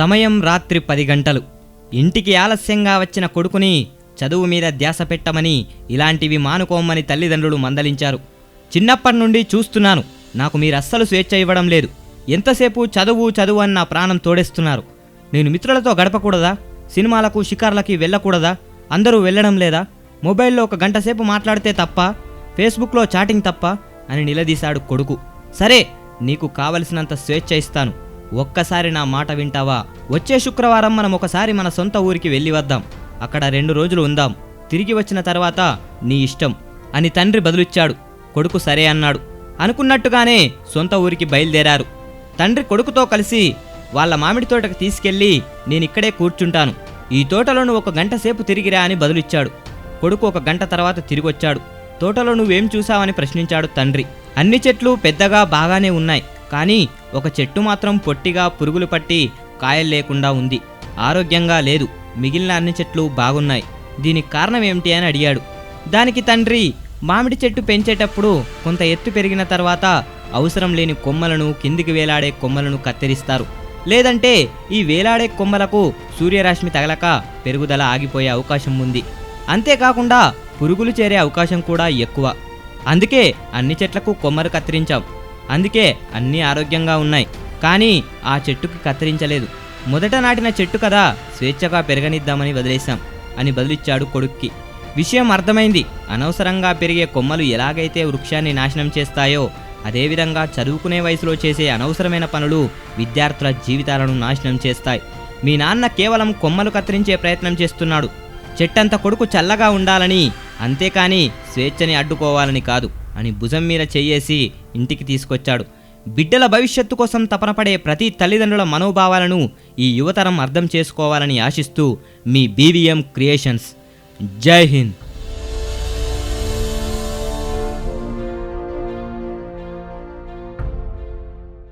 సమయం రాత్రి పది గంటలు. ఇంటికి ఆలస్యంగా వచ్చిన కొడుకుని చదువు మీద ధ్యాస పెట్టమని ఇలాంటివి మానుకోమని తల్లిదండ్రులు మందలించారు. చిన్నప్పటి నుండి చూస్తున్నాను. నాకు మీరు అస్సలు స్వేచ్ఛ ఇవ్వడం లేదు. ఎంతసేపు చదువు చదువు అన్న ప్రాణం తోడేస్తున్నారు? నేను మిత్రులతో గడపకూడదా? సినిమాలకు షికార్లకి వెళ్ళకూడదా? అందరూ వెళ్ళడం లేదా? మొబైల్లో ఒక గంట సేపు మాట్లాడితే తప్ప? ఫేస్బుక్లో చాటింగ్ తప్ప? అని నిలదీశాడు కొడుకు. సరే నీకు కావలసినంత స్వేచ్ఛ ఇస్తాను. ఒక్కసారి నా మాట వింటావా? వచ్చే శుక్రవారం మనం ఒకసారి మన సొంత ఊరికి వెళ్ళి వద్దాం. అక్కడ రెండు రోజులు ఉందాం. తిరిగి వచ్చిన తర్వాత నీ ఇష్టం అని తండ్రి బదులిచ్చాడు. కొడుకు సరే అన్నాడు. అనుకున్నట్టుగానే సొంత ఊరికి బయలుదేరారు. తండ్రి కొడుకుతో కలిసి వాళ్ళ మామిడి తోటకు తీసుకెళ్ళి నేనిక్కడే కూర్చుంటాను. ఈ తోటలో నువ్వు ఒక గంట సేపు తిరిగిరా అని బదులిచ్చాడు. కొడుకు ఒక గంట తర్వాత తిరిగొచ్చాడు. తోటలో నువ్వేం చూసావని ప్రశ్నించాడు తండ్రి. అన్ని చెట్లు పెద్దగా బాగానే ఉన్నాయి. కానీ ఒక చెట్టు మాత్రం పొట్టిగా పురుగులు పట్టి కాయలు లేకుండా ఉంది. ఆరోగ్యంగా లేదు. మిగిలిన అన్ని చెట్లు బాగున్నాయి. దీనికి కారణం ఏమిటి అని అడిగాడు. దానికి తండ్రి మామిడి చెట్టు పెంచేటప్పుడు కొంత ఎత్తు పెరిగిన తర్వాత అవసరం లేని కొమ్మలను కిందికి వేలాడే కొమ్మలను కత్తిరిస్తారు. లేదంటే ఈ వేలాడే కొమ్మలకు సూర్యరశ్మి తగలక పెరుగుదల ఆగిపోయే అవకాశం ఉంది. అంతేకాకుండా పురుగులు చేరే అవకాశం కూడా ఎక్కువ. అందుకే అన్ని చెట్లకు కొమ్మలు కత్తిరించాం. అందుకే అన్నీ ఆరోగ్యంగా ఉన్నాయి. కానీ ఆ చెట్టుకు కత్తిరించలేదు. మొదట నాటిన చెట్టు కదా స్వేచ్ఛగా పెరగనిద్దామని వదిలేశాం అని బదులిచ్చాడు కొడుక్కి. విషయం అర్థమైంది. అనవసరంగా పెరిగే కొమ్మలు ఎలాగైతే వృక్షాన్ని నాశనం చేస్తాయో అదేవిధంగా చదువుకునే వయసులో చేసే అనవసరమైన పనులు విద్యార్థుల జీవితాలను నాశనం చేస్తాయి. మీ నాన్న కేవలం కొమ్మలు కత్తిరించే ప్రయత్నం చేస్తున్నాడు. చెట్టంత కొడుకు చల్లగా ఉండాలని అంతేకాని స్వేచ్ఛని అడ్డుకోవాలని కాదు. అని భుజం మీద చేయేసి ఇంటికి తీసుకొచ్చాడు. బిడ్డల భవిష్యత్తు కోసం తపనపడే ప్రతి తల్లిదండ్రుల మనోభావాలను ఈ యువతరం అర్థం చేసుకోవాలని ఆశిస్తూ మీ బీవీఎం క్రియేషన్స్ జై హింద్.